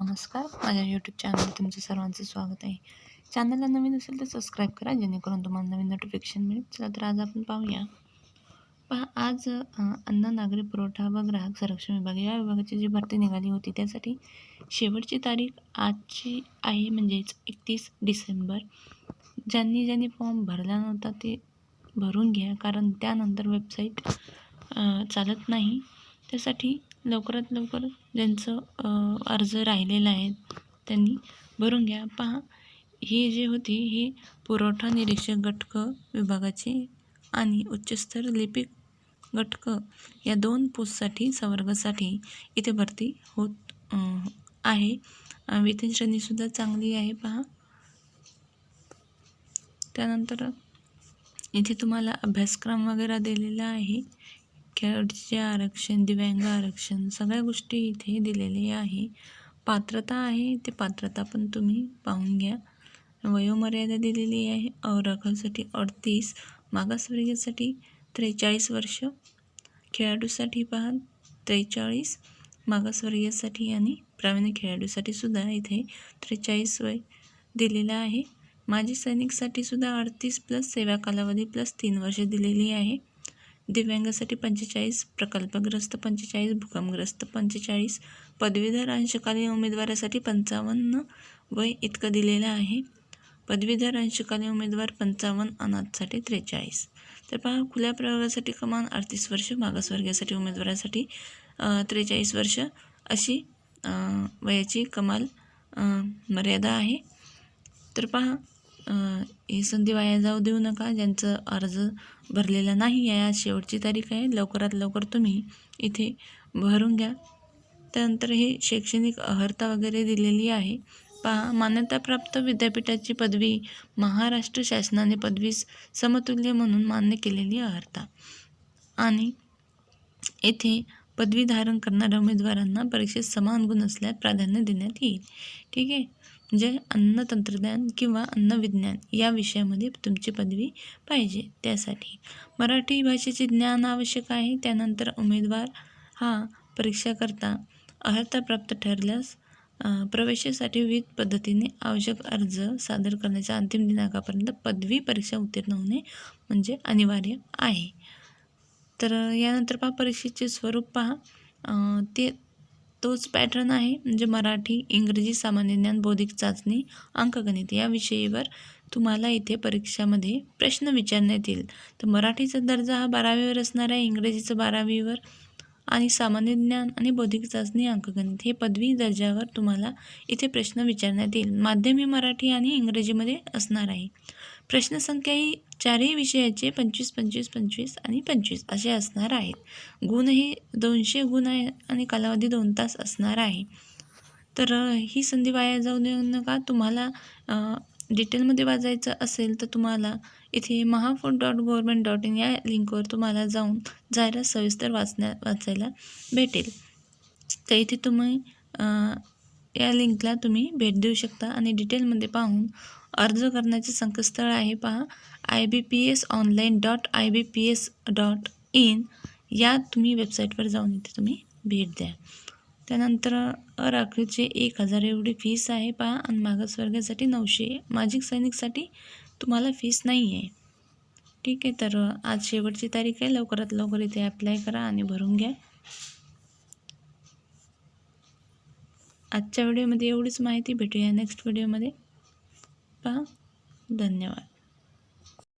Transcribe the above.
नमस्कार. माझ्या यूट्यूब चॅनलवर तुमचं सर्वांचं स्वागत आहे. चॅनलला नवीन असेल तर सबस्क्राईब करा जेणेकरून तुम्हाला नवीन नोटिफिकेशन मिळेल. चला तर आज आपण पाहूया. पहा आज अन्न नागरी पुरवठा व ग्राहक संरक्षण विभाग या विभागाची जी भरती निघाली होती त्यासाठी शेवटची तारीख आजची आहे म्हणजेच एकतीस डिसेंबर. ज्यांनी ज्यांनी फॉर्म भरला नव्हता ते भरून घ्या. कारण त्यानंतर वेबसाईट चालत नाही. त्यासाठी लवकरात लवकर ज्यांचं अर्ज राहिलेला आहे त्यांनी भरून घ्या. पहा ही जी होती हे पुरवठा निरीक्षक गटक विभागाची आणि उच्चस्तर लिपिक गटक या दोन पोस्टसाठी संवर्गासाठी इथे भरती होत आहे. वेतन श्रेणीसुद्धा चांगली आहे पहा. त्यानंतर इथे तुम्हाला अभ्यासक्रम वगैरे दिलेला आहे. खेळाडूचे आरक्षण दिव्यांग आरक्षण सगळ्या गोष्टी इथे दिलेल्या आहे. पात्रता आहे ते पात्रता पण तुम्ही पाहून घ्या. वयोमर्यादा दिलेली आहे अवराखासाठी अडतीस मागासवर्गीयसाठी त्रेचाळीस वर्ष खेळाडूसाठी पहा त्रेचाळीस मागासवर्गीयसाठी आणि प्रावीण्य खेळाडूसाठी सुद्धा इथे त्रेचाळीस वय दिलेलं आहे. माजी सैनिकसाठी सुद्धा अडतीस प्लस सेवा कालावधी प्लस तीन वर्ष दिलेली आहे. दिव्यांगासाठी पंचेचाळीस प्रकल्पग्रस्त पंचेचाळीस भूकंपग्रस्त पंचेचाळीस पदवीधर अंशकालीन उमेदवारासाठी पंचावन्न वय इतकं दिलेलं आहे. पदवीधर अंशकालीन उमेदवार पंचावन्न अनाथसाठी त्रेचाळीस. तर पहा खुल्या प्रवर्गासाठी कमान अडतीस वर्ष मागासवर्गीयासाठी उमेदवारासाठी त्रेचाळीस वर्ष अशी वयाची कमाल मर्यादा आहे. तर पहा ही संधी वाया जाऊ देऊ नका. ज्यांचं अर्ज भरलेला नाही आहे आज शेवटची तारीख आहे. लवकरात लवकर तुम्ही इथे भरून घ्या. त्यानंतर हे शैक्षणिक अर्हता वगैरे दिलेली आहे. पहा मान्यताप्राप्त विद्यापीठाची पदवी महाराष्ट्र शासनाने पदवीस समतुल्य म्हणून मान्य केलेली अर्हता आणि येथे पदवी धारण करणाऱ्या उमेदवारांना परीक्षेत समान गुण असल्यास प्राधान्य देण्यात येईल. ठीक आहे? म्हणजे अन्न तंत्रज्ञान किंवा अन्न विज्ञान या विषयामध्ये तुमची पदवी पाहिजे त्यासाठी. मराठी भाषेचे ज्ञान आवश्यक आहे. त्यानंतर उमेदवार हा परीक्षाकरता अर्हता प्राप्त ठरल्यास प्रवेशासाठी विविध पद्धतीने आवश्यक अर्ज सादर करण्याच्या अंतिम दिनांकापर्यंत पदवी परीक्षा उत्तीर्ण होणे म्हणजे अनिवार्य आहे. तर यानंतर पहा परीक्षेचे स्वरूप पहा. ते तोच पॅटर्न आहे म्हणजे मराठी इंग्रजी सामान्य ज्ञान बौद्धिक चाचणी अंकगणित या विषयीवर तुम्हाला इथे परीक्षामध्ये प्रश्न विचारण्यात येईल. तर मराठीचा दर्जा हा बारावीवर असणार आहे इंग्रजीचं बारावीवर. आणि सामान्य ज्ञान आणि बौद्धिक चाचणी अंकगणित हे पदवी दर्जावर तुम्हाला इथे प्रश्न विचारण्यात येईल. माध्यम हे मराठी आणि इंग्रजीमध्ये असणार आहे. प्रश्नसंख्या ही चारही विषयाचे पंचवीस पंचवीस पंचवीस आणि पंचवीस असे असणार आहेत. गुण हे दोनशे गुण आहे आणि कालावधी दोन तास असणार आहे. तर ही संधी वाया जाऊ देऊ नका. तुम्हाला डिटेलमध्ये वाचायचं असेल तर तुम्हाला इथे Mahafood dot government dot in या लिंकवर तुम्हाला जाऊन जाहिरात सविस्तर वाचण्या वाचायला भेटेल. तर इथे तुम्ही या लिंकला तुम्ही भेट देऊ शकता आणि डिटेलमध्ये पाहून अर्ज करण्याचे संकेतस्थळ आहे पहा. I B P S online dot I B P S dot in या तुम्ही वेबसाईटवर जाऊन इथे तुम्ही भेट द्या. त्यानंतर राखीवचे एक हजार एवढी फीस आहे पहा. आणि मागासवर्गासाठी नऊशे. माजिक सैनिकसाठी तुम्हाला फीस नाही आहे ठीक आहे तर आज शेवटची तारीख आहे. लवकरात लवकर इथे अप्लाय करा आणि भरून घ्या. आजच्या व्हिडिओमध्ये एवढीच माहिती. भेटूया नेक्स्ट व्हिडिओमध्ये पहा. धन्यवाद.